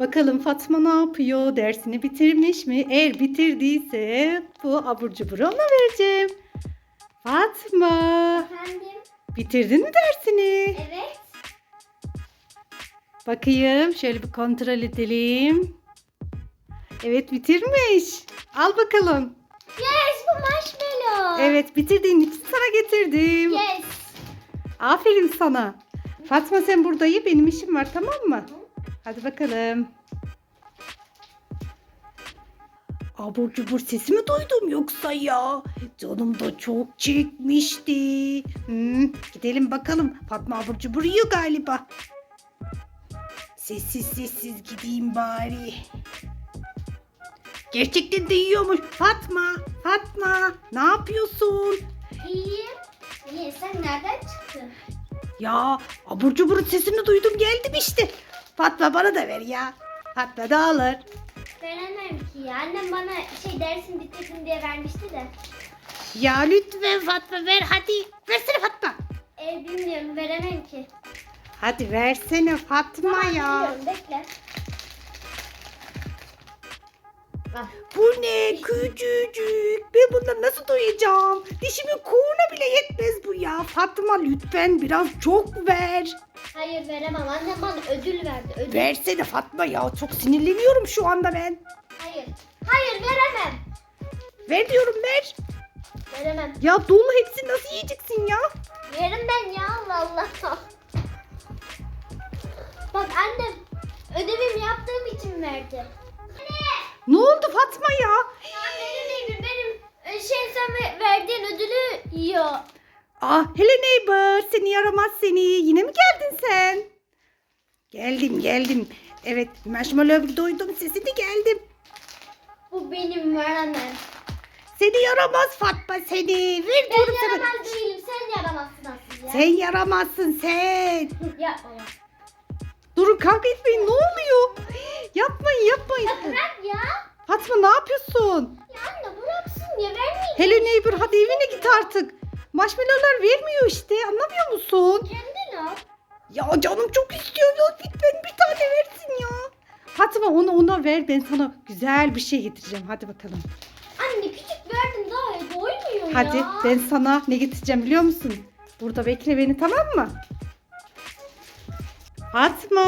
Bakalım Fatma ne yapıyor? Dersini bitirmiş mi? Eğer bitirdiyse bu abur cuburu ona vereceğim. Fatma, Efendim? bitirdin mi dersini? Evet. Bakayım, şöyle bir kontrol edelim. Evet, bitirmiş. Al bakalım. Yes bu marshmallow. Evet, bitirdiğin için sana getirdim. Yes. Aferin sana. Fatma sen burada ye, benim işim var tamam mı? Hadi bakalım. Abur cubur sesi mi duydum yoksa ya? Canım da çok çekmişti. Hmm, gidelim bakalım. Fatma abur cubur yiyor galiba. Sessiz sessiz gideyim bari. Gerçekten de yiyormuş. Fatma, Fatma ne yapıyorsun? İyiyim. Niye sen nereden çıktın? Ya abur cuburun sesini duydum geldim işte. Fatma bana da ver ya. Fatma da alır. Veremem ki ya. Annem bana şey dersin bitirdin diye vermişti de. Ya lütfen Fatma ver hadi. Versene Fatma. E bilmiyorum veremem ki. Hadi versene Fatma Tamam, ya. biliyorum, bekle. Bak. Bu ne küçücük. Ben bundan nasıl doyacağım? Dişimin kuğuna bile yetmez bu ya. Fatma lütfen biraz çok ver. Hayır veremem. Annem bana ödül verdi. Ödül. Versene Fatma ya. Çok sinirleniyorum şu anda ben. Hayır. Hayır veremem. Ver diyorum ver. Veremem. Ya dolu hepsini nasıl yiyeceksin ya? Yerim ben ya Allah Allah. Bak annem ödevimi yaptığım için verdi. Anne! Ne oldu Fatma ya? Ya benim benim e, şey sen ve- verdiğin ödülü yiyor. Ah hele neighbor seni yaramaz seni. Yine mi geldin sen? Geldim geldim. Evet marshmallow duydum sesini geldim. Bu benim veremem. Seni yaramaz Fatma seni. Ver Ben diyorum sana. yaramaz değilim. Sen yaramazsın aslında. Sen yaramazsın sen. Yapma ya. Durun kavga etmeyin ne oluyor? Yapmayın yapmayın. Ya bırak ya. Fatma ne yapıyorsun? Ya anne bıraksın ya vermeyeceğim. Hele neighbor hadi evine git artık. Marshmallowlar vermiyor işte anlamıyor musun? Kendin al. Ya canım çok istiyor ya lütfen bir tane versin ya. Fatma onu ona ver ben sana güzel bir şey getireceğim hadi bakalım. Anne küçük verdim daha doymuyor Hadi ya. ben sana ne getireceğim biliyor musun? Burada bekle beni tamam mı? Fatma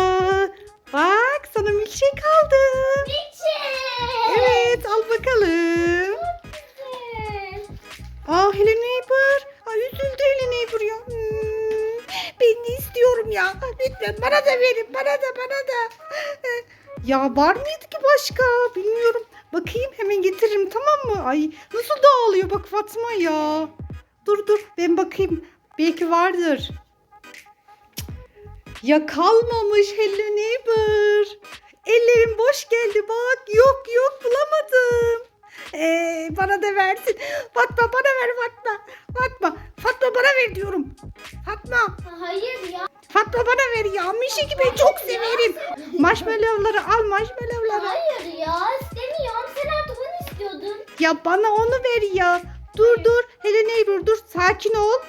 bak sana milkshake aldım. Geçin. Evet al bakalım. Güzel. Aa Hele Lütfen bana da verin bana da bana da. Ya var mıydı ki başka? Bilmiyorum. Bakayım hemen getiririm tamam mı? Ay nasıl dağılıyor bak Fatma ya. Dur dur ben bakayım. Belki vardır. Ya kalmamış Hello Neighbor. Ellerim boş geldi bak. Yok yok bulamadım. Ee, bana da versin. Fatma bana ver Fatma. Fatma. Fatma bana ver diyorum. Fatma. Hayır ya. Fatma bana ver ya. Mişeki ben çok severim. Marshmallowları al marshmallowları. Hayır ya istemiyorum. Sen artık onu istiyordun. Ya bana onu ver ya. Dur dur. Hele neighbor dur. Sakin ol.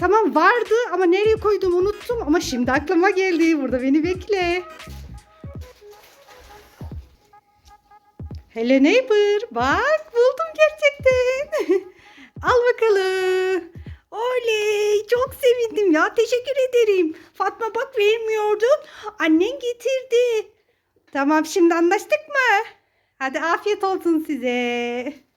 Tamam vardı ama nereye koydum unuttum. Ama şimdi aklıma geldi. Burada beni bekle. Hele neighbor. Bak buldum gerçekten. Al bakalım. Çok sevindim ya teşekkür ederim. Fatma bak vermiyordun. Annen getirdi. Tamam şimdi anlaştık mı? Hadi afiyet olsun size.